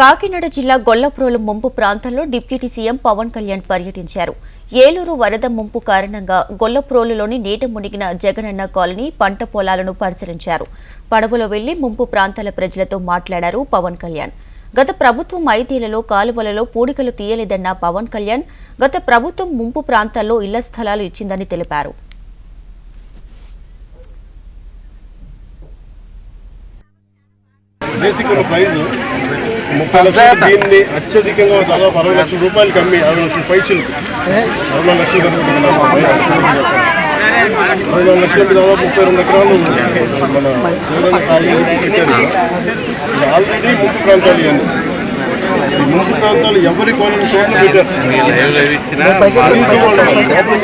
కాకినాడ జిల్లా గొల్లప్రోలు ముంపు ప్రాంతంలో డిప్యూటీ సీఎం పవన్ కళ్యాణ్ పర్యటించారు. ఏలూరు వరద ముంపు కారణంగా గొల్లప్రోలులోని నీట మునిగిన జగనన్న కాలనీ పంట పొలాలను పరిశీలించారు. పడవలో వెళ్ళి ముంపు ప్రాంతాల ప్రజలతో మాట్లాడారు పవన్ కళ్యాణ్. గత ప్రభుత్వం ఐదేళ్ళలో కాలువలలో పూడికలు తీయలేదన్న పవన్ కళ్యాణ్ గత ప్రభుత్వం ముంపు ప్రాంతాల్లో ఇళ్ళ స్థలాలు ఇచ్చిందని తెలిపారు. బేసిక్ ఉన్న ముప్పై లక్షలు దీన్ని అత్యధికంగా దాదాపు అరవై లక్షల రూపాయలకి అమ్మి అరవై లక్షల పైచులకు అరవై లక్షలు కనుకుంటున్నాం అరవై నాలుగు లక్షలకి దాదాపు ముప్పై రెండు ఎకరాలు మన ఆల్రెడీ ముంపు ప్రాంతాలు ఇవన్నీ. ఈ ముంపు ప్రాంతాలు ఎవరి కొనని చోట్ల పెట్టారు?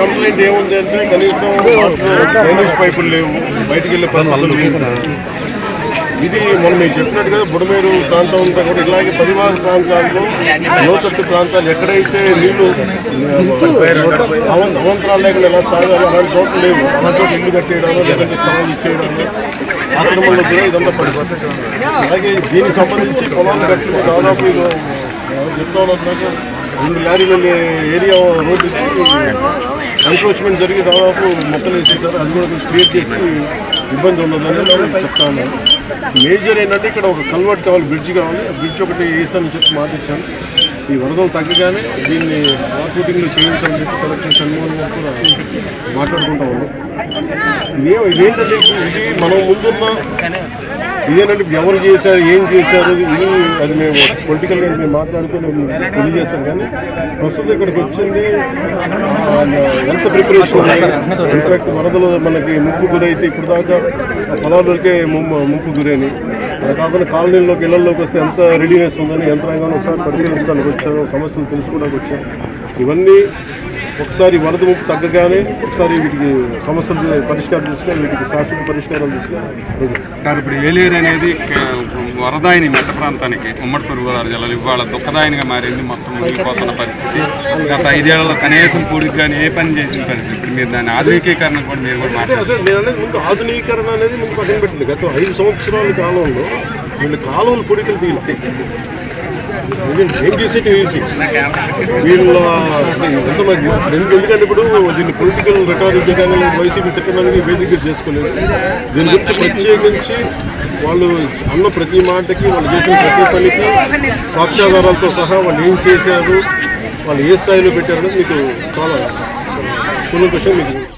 కంప్లైంట్ ఏముంది అంటే కనీసం డ్రైనేజ్ పైపులు లేవు బయటికి వెళ్ళే లేవు. ఇది మనం మీరు చెప్పినట్టు కదా బుడమేరు ప్రాంతం అంతా కూడా ఇలాగే పరివాహ ప్రాంతాల్లో లోతట్టు ప్రాంతాలు ఎక్కడైతే నీళ్ళు అవంతరాలు లేకుండా ఎలా సాగాలి అలాంటి చోట్ల లేవు. అలాంటి చోట్ల ఇల్లు కట్టేయడం లేదంటే స్థలాలు ఇచ్చేయడం ఆక్రమణలో కూడా ఇదంతా పడిపోతుంది. అలాగే దీనికి సంబంధించి పొలాలు కట్టుకుని దాదాపు ఇది చెప్తాను రెండు లారీలు ఏరియా రోడ్డుకి ఎన్క్రోచ్మెంట్ జరిగి దాదాపు మొక్కలు వేసేసారు. అది కూడా కొంచెం క్లియర్ చేసి ఇబ్బంది ఉండదని చెప్తాను మేజర్ ఏంటంటే ఇక్కడ ఒక కల్వర్ట్ కావాలి బ్రిడ్జ్ కావాలి. బ్రిడ్జ్ ఒకటి వేస్తానని చెప్పి మాట ఈ వరదలు తగ్గగానే దీన్ని వాకూటింగ్లో చేయించాలని చెప్పి కలెక్టర్ షణ్మోహన్ గారు కూడా మాట్లాడుకుంటా ఉన్నాం ఇదే ఇదేంటంటే ఇది మనం ముందున్న ఇదేనంటే ఎవరు చేశారు ఏం చేశారు ఇది అది మేము పొలిటికల్గా మేము మాట్లాడుకుని తెలియజేస్తాం. కానీ ప్రస్తుతం ఇక్కడికి వచ్చింది ఎంత ప్రిపరేషన్ ఇన్ఫాక్ట్ వరదలు మనకి ముప్పు గురైతే ఇప్పుడు దాకా పొలాలకే ముంపు ముప్పు గురైనవి కాకుండా కాలనీలోకి ఇళ్ళలోకి వస్తే ఎంత రెడీనెస్ ఉందని యంత్రాంగాన్ని ఒకసారి పరిశీలించడానికి వచ్చాను సమస్యలు తెలుసుకోవడానికి వచ్చాను ఇవన్నీ ఒకసారి వరద ముప్పు తగ్గగానే ఒకసారి వీటికి సమస్యలు పరిష్కారం తీసుకొని వీటికి శాశ్వత పరిష్కారం తీసుకొని సార్ ఇప్పుడు ఏలేరు అనేది వరదాయిని మెట్ట ప్రాంతానికి ఉమ్మడి తూర్పుగోదావరి జిల్లాలో ఇవాళ దుఃఖదాయనిగా మారింది. మొత్తం మునిగిపోతున్న పరిస్థితి. గత ఐదేళ్ళలో కనీసం కానీ ఏ పని చేసిన పరిస్థితి. ఇప్పుడు మీరు దాని ఆధునికీకరణ కూడా మీరు కూడా మాట్లాడారు. ముందు ఆధునీకరణ అనేది ముందు పక్కన పెట్టింది గత ఐదు సంవత్సరాల కాలంలో వీళ్ళు కాలువలు పొడికలు తీయాలి ఎందుకంటే ఏం వీళ్ళ ఎంతమంది ఎందుకంటే ఇప్పుడు దీన్ని పొలిటికల్ రిటారిక్ కానీ వైసీపీ తిట్టడానికి వేదిక చేసుకోలేదు దీని గురించి ప్రత్యేకించి వాళ్ళు అన్న ప్రతి మాటకి వాళ్ళు చేసిన ప్రతి పనికి సాక్ష్యాధారాలతో సహా వాళ్ళు ఏం చేశారు వాళ్ళు ఏ స్థాయిలో పెట్టారనేది మీకు చాలా కూలంకషం మీకు